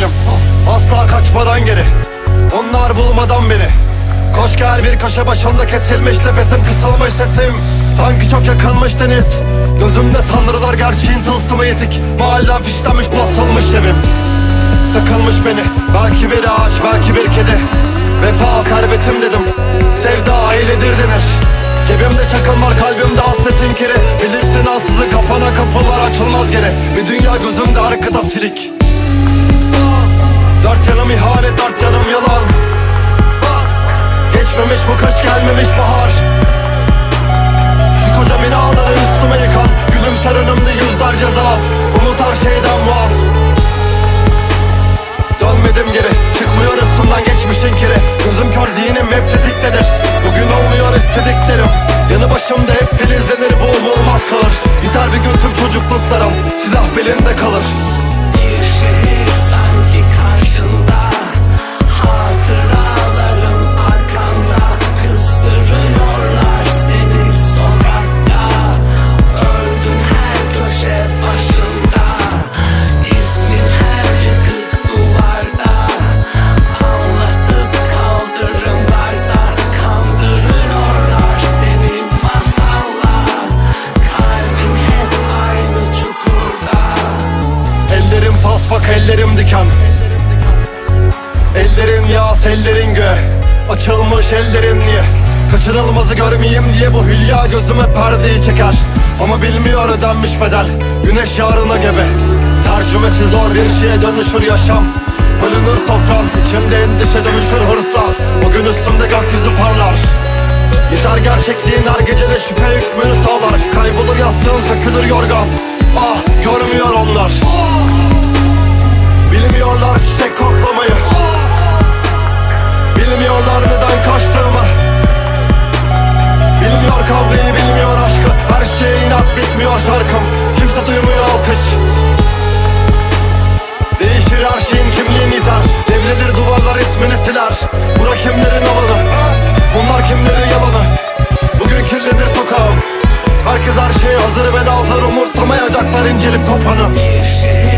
benim Asla kaçmadan geri. Onlar bulmadan beni. Koş gel bir köşe başında kesilmiş Nefesim kısılmış sesim. Sanki çok yakınmış deniz. Gözümde sanrılar gerçeğin tılsımı yetik. Mahallem fişlenmiş basılmış evim. Sıkılmış beni. Belki bir ağaç belki bir kedi. Vefa servetim dedim. Sevda ailedir denir. Cebimde çakıl var kalbimde hasretin kiri. Bilirsin ansızın kapana kapılar açılmaz geri. Bir dünya gözümde arkada silik Dört yanım ihanet yanım yalan? Geçmemiş bu kış gelmemiş bahar. Şu koca binaları üstüme yıkan Gülümser önümde yüzlerce zaaf Umut her şeyden muaf. Dönmedim geri Çıkmıyor üstümden geçmişin kiri. Gözüm kör zihnim hep tetiktedir. Bugün olmuyor istediklerim. Yanı başımda hep filizlenir bu umulmaz kalır. Gider bir gün tüm çocukluklarım Silah belinde kalır ellerim diken. Ellerin yağ ellerin gö. Açılmış ellerin niye? Kaçırılmazı görmeyeyim diye bu hülya gözüme perdeyi çeker. Ama bilmiyor ödenmiş bedel Güneş yarına gebe. Tercümesi zor bir şeye dönüşür yaşam. Bölünür sofram içinde endişe dönüşür hırsla. Bugün üstümde gökyüzü parlar. Yeter gerçekliğin her gecede şüphe hükmünü sağlar. Kaybolur yastığın sökülür yorgan. Ah görmüyor onlar. Bilmiyorlar bitmiyor şarkım. Kimse duymuyor alkış. Değişir her şeyin kimliğini iter Devrilir duvarlar ismini siler. Bura kimlerin alanı? Bunlar kimlerin yalanı? Bugün kirlenir sokağım. Herkes her şeye hazır ve nazır Umursamayacaklar incelip kopanı. Bir şehir